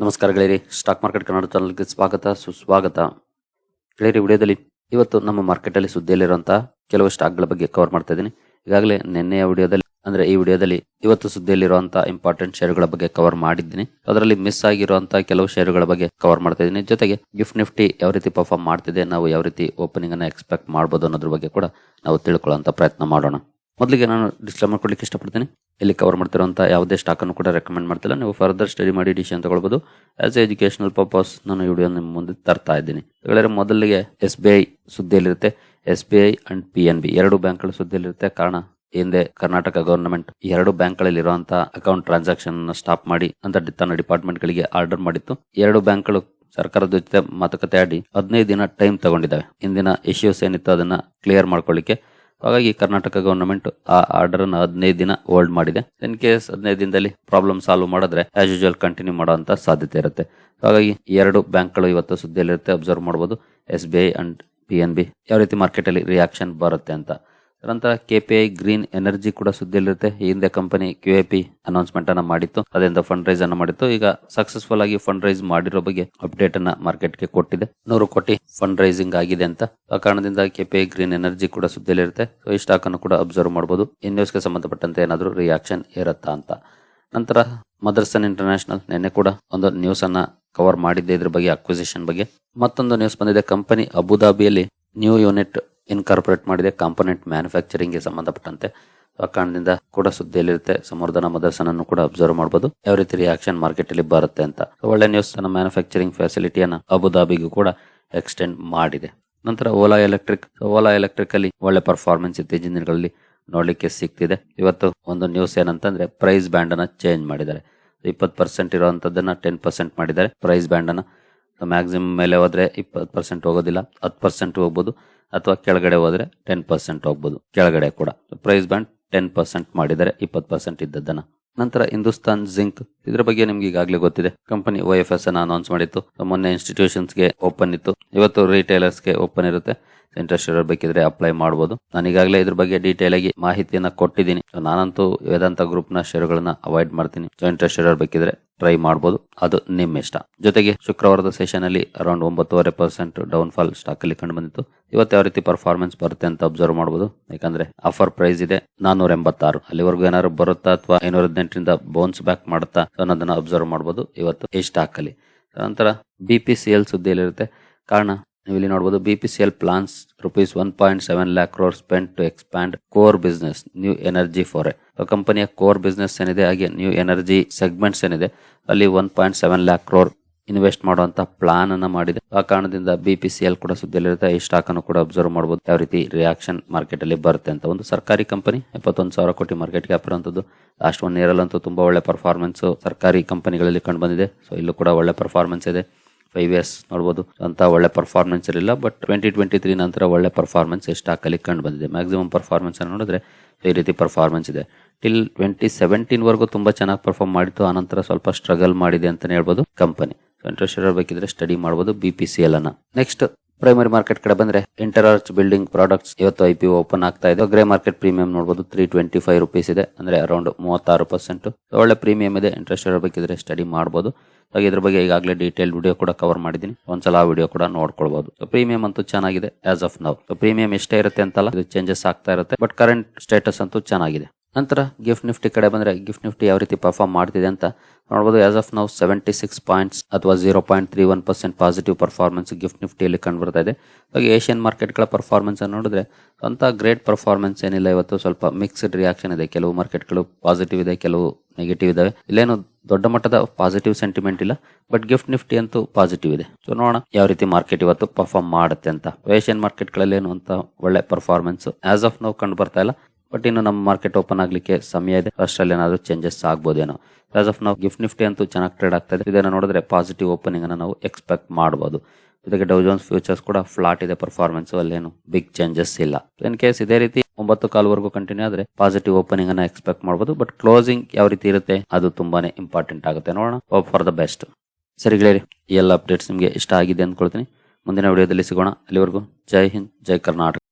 ನಮಸ್ಕಾರ ಗೆಳೆಯರಿ, stock market Kannada ಚಾನಲ್ಗೆ ಸ್ವಾಗತ, ಸುಸ್ವಾಗತ. ಗೆಳೆಯರಿ, ವಿಡಿಯೋದಲ್ಲಿ ಇವತ್ತು ನಮ್ಮ ಮಾರ್ಕೆಟ್ ಅಲ್ಲಿ ಸುದ್ದಿಯಲ್ಲಿರುವಂತಹ ಕೆಲವು ಸ್ಟಾಕ್ಗಳ ಬಗ್ಗೆ ಕವರ್ ಮಾಡ್ತಾ ಇದ್ದೀನಿ. ಈಗಾಗಲೇ ನಿನ್ನೆಯ ವಿಡಿಯೋದಲ್ಲಿ, ಅಂದ್ರೆ ಈ ವಿಡಿಯೋದಲ್ಲಿ ಇವತ್ತು ಸುದ್ದಿಯಲ್ಲಿರುವಂತಹ ಇಂಪಾರ್ಟೆಂಟ್ ಶೇರುಗಳ ಬಗ್ಗೆ ಕವರ್ ಮಾಡಿದ್ದೀನಿ. ಅದರಲ್ಲಿ ಮಿಸ್ ಆಗಿರುವಂತಹ ಕೆಲವು ಶೇರುಗಳ ಬಗ್ಗೆ ಕವರ್ ಮಾಡ್ತಾ ಇದ್ದೀನಿ. ಜೊತೆಗೆ ಗಿಫ್ಟ್ ನಿಫ್ಟಿ ಯಾವ ರೀತಿ ಪರ್ಫಾರ್ಮ್ ಮಾಡ್ತಿದೆ, ನಾವು ಯಾವ ರೀತಿ ಓಪನಿಂಗ್ ಅನ್ನ ಎಕ್ಸ್ಪೆಕ್ಟ್ ಮಾಡಬಹುದು ಅನ್ನೋದ್ರ ಬಗ್ಗೆ ಕೂಡ ನಾವು ತಿಳ್ಕೊಳ್ಳುವಂತ ಪ್ರಯತ್ನ ಮಾಡೋಣ. ಮೊದಲಿಗೆ ನಾನು ಡಿಸ್ಕ್ಲೇಮರ್ ಕೊಡ್ಲಿಕ್ಕೆ ಇಷ್ಟಪಡ್ತೀನಿ. ಇಲ್ಲಿ ಕವರ್ ಮಾಡ್ತಿರುವಂಥ ಯಾವುದೇ ಸ್ಟಾಕ್ ಅನ್ನು ಕೂಡ ರೆಕಮೆಂಡ್ ಮಾಡ್ತಿಲ್ಲ. ನೀವು ಫರ್ದರ್ ಸ್ಟಡಿ ಮಾಡಿ ಡಿಸಿಷನ್ ತಗೊಳ್ಬೋದು ಆಸ್ ಎ ಎಜುಕೇಶನಲ್ ಪರ್ಪಸ್ ನಾನು ಈ ವಿಡಿಯೋ ನಿಮ್ಮ ಮುಂದೆ ತರ್ತಾ ಇದ್ದೀನಿ. ಹೇಳಿದ್ರೆ ಮೊದಲಿಗೆ S B I ಸುದ್ದಿಯಲ್ಲಿರುತ್ತೆ. S B I and P N B ಎರಡು ಬ್ಯಾಂಕ್ಗಳು ಸುದ್ದಿಯಲ್ಲಿರುತ್ತೆ. ಕಾರಣ ಹಿಂದೆ ಕರ್ನಾಟಕ ಗವರ್ನಮೆಂಟ್ ಎರಡು ಬ್ಯಾಂಕ್ಗಳಲ್ಲಿ ಇರುವಂತಹ ಅಕೌಂಟ್ ಟ್ರಾನ್ಸಾಕ್ಷನ್ ಸ್ಟಾಪ್ ಮಾಡಿ ಅಂತ ತನ್ನ ಡಿಪಾರ್ಟ್ಮೆಂಟ್ ಗಳಿಗೆ ಆರ್ಡರ್ ಮಾಡಿತ್ತು. ಎರಡು ಬ್ಯಾಂಕ್ಗಳು ಸರ್ಕಾರದ ಜೊತೆ ಮಾತುಕತೆ ಆಡಿ ಹದಿನೈದು ದಿನ ಟೈಮ್ ತಗೊಂಡಿದ್ದಾವೆ. ಇಂದಿನ ಇಶ್ಯೂಸ್ ಏನಿತ್ತು ಅದನ್ನ ಕ್ಲಿಯರ್ ಮಾಡ್ಕೊಳ್ಳಿಕ್ಕೆ. ಹಾಗಾಗಿ ಕರ್ನಾಟಕ ಗವರ್ನಮೆಂಟ್ ಆ ಆರ್ಡರ್ ಅನ್ನು ಹದಿನೈದು ದಿನ ಹೋಲ್ಡ್ ಮಾಡಿದೆ. ಇನ್ ಕೇಸ್ ಹದಿನೈದು ದಿನದಲ್ಲಿ ಪ್ರಾಬ್ಲಮ್ ಸಾಲ್ವ್ ಮಾಡಿದ್ರೆ ಆಸ್ ಯೂಶುವಲ್ ಕಂಟಿನ್ಯೂ ಮಾಡುವಂತ ಸಾಧ್ಯತೆ ಇರುತ್ತೆ. ಹಾಗಾಗಿ ಎರಡು ಬ್ಯಾಂಕ್ಗಳು ಇವತ್ತು ಸುದ್ದಿಯಲ್ಲಿರುತ್ತೆ ಅಬ್ಸರ್ವ್ ಮಾಡಬಹುದು S B I and P N B ಯಾವ ರೀತಿ ಮಾರ್ಕೆಟ್ ಅಲ್ಲಿ ರಿಯಾಕ್ಷನ್ ಬರುತ್ತೆ ಅಂತ. ನಂತರ ಐ ಗ್ರೀನ್ ಎನರ್ಜಿ ಕೂಡ ಸುದ್ದಿಯಲ್ಲಿರುತ್ತೆ. ಹಿಂದೆ company Q A P announcement ಅನ್ನ ಮಾಡಿತ್ತು. ಅದರಿಂದ ಫಂಡ್ ರೈಸ್ ಅನ್ನ ಮಾಡಿತ್ತು. ಈಗ ಸಕ್ಸಸ್ಫುಲ್ ಆಗಿ ಫಂಡ್ ರೈಸ್ ಮಾಡಿರೋ ಬಗ್ಗೆ ಅಪ್ಡೇಟ್ ಅನ್ನ ಮಾರ್ಕೆಟ್ಗೆ ಕೊಟ್ಟಿದೆ. ನೂರು ಕೋಟಿ ಫಂಡ್ ರೈಸಿಂಗ್ ಆಗಿದೆ ಅಂತ. ಆ ಕಾರಣದಿಂದ K P I green energy ಕೂಡ ಸುದ್ದಿಯಲ್ಲಿರುತ್ತೆ. ಸೊ ಈ ಸ್ಟಾಕ್ ಅನ್ನು ಕೂಡ ಅಬ್ಸರ್ವ್ ಮಾಡಬಹುದು ಈ ನ್ಯೂಸ್ಗೆ ಸಂಬಂಧಪಟ್ಟಂತೆ ಏನಾದರೂ ರಿಯಾಕ್ಷನ್ ಇರುತ್ತಾ ಅಂತ. ನಂತರ ಮದರ್ಸನ್ ಇಂಟರ್ನ್ಯಾಷನಲ್ ನಿನ್ನೆ ಕೂಡ ಒಂದು ನ್ಯೂಸ್ ಅನ್ನ ಕವರ್ ಮಾಡಿದ್ದೆ ಇದ್ರ ಬಗ್ಗೆ ಅಕ್ವಿಸಿಷನ್ ಬಗ್ಗೆ. ಮತ್ತೊಂದು ನ್ಯೂಸ್ ಬಂದಿದೆ. ಕಂಪನಿ ಅಬುದಾಬಿಯಲ್ಲಿ ನ್ಯೂ ಯೂನಿಟ್ ಇನ್ಕಾರ್ಪೊರೇಟ್ ಮಾಡಿದೆ ಕಾಂಪೊನೆಂಟ್ ಮ್ಯಾನುಫ್ಯಾಕ್ಚರಿಂಗ್ಗೆ ಸಂಬಂಧಪಟ್ಟಂತೆ. ಆ ಕಾರಣದಿಂದ ಕೂಡ ಸುದ್ದಿಯಲ್ಲಿರುತ್ತೆ ಮದರ್ಸನ್ ಅನ್ನು ಕೂಡ ಅಬ್ಸರ್ವ್ ಮಾಡಬಹುದು ಯಾವ ರೀತಿ ರಿಯಾಕ್ಷನ್ ಮಾರ್ಕೆಟ್ ಅಲ್ಲಿ ಬರುತ್ತೆ ಅಂತ. ಒಳ್ಳೆ ನ್ಯೂಸ್ ತನ್ನ ಮ್ಯಾನುಫ್ಯಾಕ್ಚರಿಂಗ್ ಫೆಸಿಲಿಟಿಯನ್ನು ಅಬುದಾಬಿಗೂ ಕೂಡ ಎಕ್ಸ್ಟೆಂಡ್ ಮಾಡಿದೆ. ನಂತರ ಓಲಾ ಎಲೆಕ್ಟ್ರಿಕ್ ಓಲಾ ಎಲೆಕ್ಟ್ರಿಕ್ ಅಲ್ಲಿ ಒಳ್ಳೆ ಪರ್ಫಾರ್ಮೆನ್ಸ್ ಇತ್ತೀಚಿನ ದಿನಗಳಲ್ಲಿ ನೋಡ್ಲಿಕ್ಕೆ ಸಿಗ್ತಿದೆ. ಇವತ್ತು ಒಂದು ನ್ಯೂಸ್ ಏನಂತಂದ್ರೆ ಪ್ರೈಸ್ ಬ್ಯಾಂಡ್ ಅನ್ನ ಚೇಂಜ್ ಮಾಡಿದ್ದಾರೆ. ಇಪ್ಪತ್ತು ಪರ್ಸೆಂಟ್ ಇರುವಂತದ್ದನ್ನ ಟೆನ್ ಪರ್ಸೆಂಟ್ ಮಾಡಿದ್ದಾರೆ. ಪ್ರೈಸ್ ಬ್ಯಾಂಡ್ ಅನ್ನ. ಮ್ಯಾಕ್ಸಿಮಮ್ ಮೇಲೆ ಹೋದ್ರೆ ಇಪ್ಪತ್ತು ಪರ್ಸೆಂಟ್ ಹೋಗೋದಿಲ್ಲ, ಹತ್ತು ಪರ್ಸೆಂಟ್ ಹೋಗ್ಬೋದು. ಅಥವಾ ಕೆಳಗಡೆ ಹೋದ್ರೆ ಟೆನ್ ಪರ್ಸೆಂಟ್ ಹೋಗ್ಬೋದು. ಕೆಳಗಡೆ ಕೂಡ. ಪ್ರೈಸ್ ಬ್ಯಾಂಡ್ ಟೆನ್ ಪರ್ಸೆಂಟ್ ಮಾಡಿದರೆ ಇಪ್ಪತ್ತು ಪರ್ಸೆಂಟ್ ಇದ್ದದ್ದನ್ನ. ನಂತರ ಹಿಂದೂಸ್ತಾನ್ ಜಿಂಕ್. ಇದ್ರ ಬಗ್ಗೆ ನಿಮ್ಗೆ ಈಗಾಗಲೇ ಗೊತ್ತಿದೆ. ಕಂಪನಿ ಒ ಎಫ್ ಎಸ್ ಅನ್ನ ಅನೌನ್ಸ್ ಮಾಡಿತ್ತು. ಮೊನ್ನೆ ಇನ್ಸ್ಟಿಟ್ಯೂಷನ್ಸ್ಗೆ ಓಪನ್ ಇತ್ತು. ಇವತ್ತು ರಿಟೇಲರ್ಸ್ಗೆ ಓಪನ್ ಇರುತ್ತೆ. ಇಂಟ್ರೆಸ್ಟ್ ಇರೋರು ಬೇಕಿದ್ರೆ ಅಪ್ಲೈ ಮಾಡಬಹುದು ನಾನು ಈಗಾಗಲೇ ಇದ್ರ ಬಗ್ಗೆ ಡೀಟೇಲ್ ಆಗಿ ಮಾಹಿತಿಯನ್ನ ಕೊಟ್ಟಿದ್ದೀನಿ. ನಾನಂತೂ ವೇದಾಂತ ಗ್ರೂಪ್ನ ಅವಾಯ್ಡ್ ಮಾಡ್ತೀನಿ. ಸೊ ಇಂಟ್ರೆಸ್ಟ್ ಇರೋರು ಬೇಕಿದ್ರೆ ಟ್ರೈ ಮಾಡಬಹುದು ಅದು ನಿಮ್ಮ ಇಷ್ಟ. ಜೊತೆಗೆ ಶುಕ್ರವಾರದ ಸೆಷನ್ ಅಲ್ಲಿ ಅರೌಂಡ್ ಒಂಬತ್ತುವರೆ ಪರ್ಸೆಂಟ್ ಡೌನ್ ಫಾಲ್ ಸ್ಟಾಕ್ ಅಲ್ಲಿ ಕಂಡು ಬಂದಿತ್ತು. ಇವತ್ತು ಯಾವ ರೀತಿ ಪರ್ಫಾರ್ಮೆನ್ಸ್ ಬರುತ್ತೆ ಅಂತ ಅಬ್ಸರ್ವ್ ಮಾಡಬಹುದು ಯಾಕಂದ್ರೆ ಆಫರ್ ಪ್ರೈಸ್ ಇದೆ ನಾನೂರ ಎಂಬತ್ತಾರು ಅಲ್ಲಿವರೆಗೂ ಏನಾದ್ರು ಬರುತ್ತಾ ಅಥವಾ ಐನೂರ ಹದಿನೆಂಟರಿಂದ ಬೌನ್ಸ್ ಬ್ಯಾಕ್ ಮಾಡುತ್ತಾ ಅನ್ನೋದನ್ನ ಅಬ್ಸರ್ವ್ ಮಾಡಬಹುದು ಇವತ್ತು ಈ ಸ್ಟಾಕ್ ಅಲ್ಲಿ. ನಂತರ ಬಿ ಪಿ ಸಿ ಎಲ್ ಸುದ್ದಿಯಲ್ಲಿರುತ್ತೆ. ಕಾರಣ? ನೀವು ಇಲ್ಲಿ ನೋಡಬಹುದು B P C L plans rupees one point seven lakh crore spend to expand core business new energy for ಕಂಪನಿಯ ಕೋರ್ ಬಿಸ್ನೆಸ್ ಏನಿದೆ, ಹಾಗೆ ನ್ಯೂ ಎನರ್ಜಿ ಸೆಗ್ಮೆಂಟ್ಸ್ ಏನಿದೆ, ಅಲ್ಲಿ one point seven lakh crore invest ಮಾಡುವಂತ ಪ್ಲಾನ್ ಅನ್ನ ಮಾಡಿದೆ. ಆ ಕಾರಣದಿಂದ ಬಿ ಪಿ ಸಿ ಎಲ್ ಕೂಡ ಸುದ್ದಿಯಲ್ಲಿರುತ್ತೆ. ಈ ಸ್ಟಾಕ್ ಅನ್ನು ಕೂಡ ಅಬ್ಸರ್ವ್ ಮಾಡಬಹುದು ಯಾವ ರೀತಿ ರಿಯಾಕ್ಷನ್ ಮಾರ್ಕೆಟ್ ಅಲ್ಲಿ ಬರುತ್ತೆ ಅಂತ. ಒಂದು ಸರ್ಕಾರಿ ಕಂಪನಿ ಎಪ್ಪತ್ತೊಂದು ಸಾವಿರ ಕೋಟಿ ಮಾರ್ಕೆಟ್ ಕ್ಯಾಪ್ ಇರುವಂತದ್ದು. ಲಾಸ್ಟ್ ಒನ್ ಇಯರ್ ಅಂತೂ ತುಂಬಾ ಒಳ್ಳೆ ಪರ್ಫಾರ್ಮೆನ್ಸ್ ಸರ್ಕಾರಿ ಕಂಪನಿಗಳಲ್ಲಿ ಕಂಡು ಬಂದಿದೆ. ಸೊ ಇಲ್ಲೂ ಕೂಡ ಒಳ್ಳೆ ಪರ್ಫಾರ್ಮೆನ್ಸ್ ಇದೆ. ಫೈವ್ ಇಯರ್ಸ್ ನೋಡಬಹುದು ಅಂತ ಒಳ್ಳೆ ಪರ್ಫಾರ್ಮೆನ್ಸ್ ಇರಲಿಲ್ಲ ಬಟ್ ಟ್ವೆಂಟಿ ಟ್ವೆಂಟಿ ತ್ರೀ ನಂತರ ಒಳ್ಳೆ ಪರ್ಫಾರ್ಮೆನ್ಸ್ ಸ್ಟಾಕ್ ಅಲ್ಲಿ ಕಂಡು ಬಂದಿದೆ. ಮ್ಯಾಕ್ಸಿಮಮ್ ಪರ್ಫಾರ್ಮೆನ್ಸ್ ಅನ್ನು ನೋಡಿದ್ರೆ ಈ ರೀತಿ ಪರ್ಫಾರ್ಮೆನ್ಸ್ ಇದೆ. ಟಿಲ್ ಟ್ವೆಂಟಿ ಸೆವೆಂಟೀನ್ ವರೆಗೂ ತುಂಬಾ ಚೆನ್ನಾಗಿ ಪರ್ಫಾರ್ಮ್ ಮಾಡಿತ್ತು. ಆನಂತರ ಸ್ವಲ್ಪ ಸ್ಟ್ರಗಲ್ ಮಾಡಿದೆ ಅಂತಲೇ ಹೇಳ್ಬೋದು ಕಂಪನಿ ಇಂಟ್ರೆಸ್ಟ್ ಇರಬೇಕಿದ್ರೆ ಸ್ಟಡಿ ಮಾಡಬಹುದು ಬಿ ಪಿ ಸಿ ಎಲ್ ಅನ್ನ. ನೆಕ್ಸ್ಟ್ ಪ್ರೈಮರಿ ಮಾರ್ಕೆಟ್ ಕಡೆ ಬಂದ್ರೆ ಇಂಟರಾರ್ಚ್ ಬಿಲ್ಡಿಂಗ್ ಪ್ರಾಡಕ್ಟ್ಸ್ ಇವತ್ತು ಐ ಪಿ ಓಪನ್ ಆಗ್ತಾ ಇದೆ. ಗ್ರೇ ಮಾರ್ಕೆಟ್ ಪ್ರೀಮಿಯಂ ನೋಡಬಹುದು ತ್ರೀ ಟ್ವೆಂಟಿ ಫೈವ್ ರುಪೀಸ್ ಇದೆ, ಅಂದ್ರೆ ಅರೌಂಡ್ ಮೂವತ್ತಾರು ಪರ್ಸೆಂಟ್ ಒಳ್ಳೆ ಪ್ರೀಮಿಯಂ ಇದೆ. ಇಂಟ್ರೆಸ್ಟ್ ಇರಬೇಕಿದ್ರೆ ಸ್ಟಡಿ ಮಾಡಬಹುದು ಹಾಗೆ ಇದ್ರ ಬಗ್ಗೆ ಈಗಾಗಲೇ ಡೀಟೇಲ್ ವಿಡಿಯೋ ಕೂಡ ಕವರ್ ಮಾಡಿದ್ದೀನಿ. ಒಂದ್ಸಲ ಆ ವಿಡಿಯೋ ಕೂಡ ನೋಡ್ಕೊಳ್ಬಹುದು ಪ್ರೀಮಿಯಂ ಅಂತೂ ಚೆನ್ನಾಗಿದೆ ಆಸ್ ಆಫ್ ನೌ ಪ್ರೀಮಿಯಂ ಎಷ್ಟೇ ಇರುತ್ತೆ ಅಂತಲ್ಲ, ಇದು ಚೇಂಜಸ್ ಆಗ್ತಾ ಇರುತ್ತೆ. ಬಟ್ ಕರೆಂಟ್ ಸ್ಟೇಟಸ್ ಅಂತೂ ಚೆನ್ನಾಗಿದೆ. ನಂತರ ಗಿಫ್ಟ್ ನಿಫ್ಟಿ ಕಡೆ ಬಂದರೆ ಗಿಫ್ಟ್ ನಿಫ್ಟಿ ಯಾವ ರೀತಿ ಪರ್ಫಾರ್ಮ್ ಮಾಡ್ತಿದೆ ಅಂತ ನೋಡಬಹುದು ಆಸ್ ಆಫ್ ನಾವು ಸೆವೆಂಟಿ ಸಿಕ್ಸ್ ಪಾಯಿಂಟ್ಸ್ ಅಥವಾ zero point three one percent positive performance GIFT ನಿಫ್ಟಿಯಲ್ಲಿ ಕಂಡು ಬರ್ತಾ ಇದೆ. ಹಾಗೆ ಏಷ್ಯನ್ ಮಾರ್ಕೆಟ್ಗಳ ಪರ್ಫಾರ್ಮೆನ್ಸ್ ನೋಡಿದ್ರೆ ಅಂತ ಗ್ರೇಟ್ ಪರ್ಫಾರ್ಮೆನ್ಸ್ ಏನಿಲ್ಲ ಇವತ್ತು. ಸ್ವಲ್ಪ ಮಿಕ್ಸ್ಡ್ ರಿಯಾಕ್ಷನ್ ಇದೆ. ಕೆಲವು ಮಾರ್ಕೆಟ್ಗಳು ಪಾಸಿಟಿವ್ ಇದೆ, ಕೆಲವು ನೆಗೆಟಿವ್ ಇದಾವೆ. ಇಲ್ಲೇನು ದೊಡ್ಡ ಮಟ್ಟದ ಪಾಸಿಟಿವ್ ಸೆಂಟಿಮೆಂಟ್ ಇಲ್ಲ. ಬಟ್ ಗಿಫ್ಟ್ ನಿಫ್ಟಿ ಅಂತೂ ಪಾಸಿಟಿವ್ ಇದೆ. ಸೊ ನೋಡೋಣ ಯಾವ ರೀತಿ ಮಾರ್ಕೆಟ್ ಇವತ್ತು ಪರ್ಫಾರ್ಮ್ ಮಾಡುತ್ತೆ ಅಂತ. ಏಷ್ಯನ್ ಮಾರ್ಕೆಟ್ಗಳಲ್ಲಿ ಏನು ಅಂತ ಒಳ್ಳೆ ಪರ್ಫಾರ್ಮೆನ್ಸ್ ಆಸ್ ಆಫ್ ನಾವು ಕಂಡು ಬರ್ತಾ ಇಲ್ಲ. ಬಟ್ ಇನ್ನು ನಮ್ಮ ಮಾರ್ಕೆಟ್ ಓಪನ್ ಆಗ್ಲಿಕ್ಕೆ ಸಮಯ ಇದೆ. ಅಷ್ಟರಲ್ಲಿ ಏನಾದರೂ ಚೇಂಜಸ್ ಆಗ್ಬೋದೇನೋ. ಆಸ್ ಆಫ್ ನಾವು ಗಿಫ್ಟ್ ನಿಫ್ಟಿ ಅಂತೂ ಚೆನ್ನಾಗಿ ಟ್ರೇಡ್ ಆಗ್ತಾ ಇದೆ. ಇದನ್ನ ನೋಡಿದ್ರೆ ಪಾಸಿಟಿವ್ ಓಪನಿಂಗ್ ಅನ್ನು ನಾವು ಎಕ್ಸ್ಪೆಕ್ಟ್ ಮಾಡಬಹುದು ಜೊತೆಗೆ ಡೌಜೋನ್ಸ್ ಫ್ಯೂಚರ್ಸ್ ಕೂಡ ಫ್ಲಾಟ್ ಇದೆ ಪರ್ಫಾರ್ಮೆನ್ಸ್ ಅಲ್ಲೇನು ಬಿಗ್ ಚೇಂಜಸ್ ಇಲ್ಲ. ಇನ್ ಕೇಸ್ ಇದೇ ರೀತಿ ಒಂಬತ್ತು ಕಾಲ್ವರೆಗೂ ಕಂಟಿನ್ಯೂ ಆದ್ರೆ ಪಾಸಿಟಿವ್ ಓಪನಿಂಗ್ ಅನ್ನ ಎಕ್ಸ್ಪೆಕ್ಟ್ ಮಾಡಬಹುದು ಬಟ್ ಕ್ಲೋಸಿಂಗ್ ಯಾವ ರೀತಿ ಇರುತ್ತೆ ಅದು ತುಂಬಾನೇ ಇಂಪಾರ್ಟೆಂಟ್ ಆಗುತ್ತೆ. ನೋಡೋಣ. ಹೋಪ್ ಫಾರ್ ದ ಬೆಸ್ಟ್ ಸರಿ ಗೆಳೆಯರಿ, ಈ ಎಲ್ಲ ಅಪ್ಡೇಟ್ಸ್ ನಿಮಗೆ ಇಷ್ಟ ಆಗಿದೆ ಅಂದ್ಕೊಳ್ತೀನಿ. ಮುಂದಿನ ವಿಡಿಯೋದಲ್ಲಿ ಸಿಗೋಣ. ಅಲ್ಲಿವರೆಗೂ ಜೈ ಹಿಂದ್, ಜೈ ಕರ್ನಾಟಕ.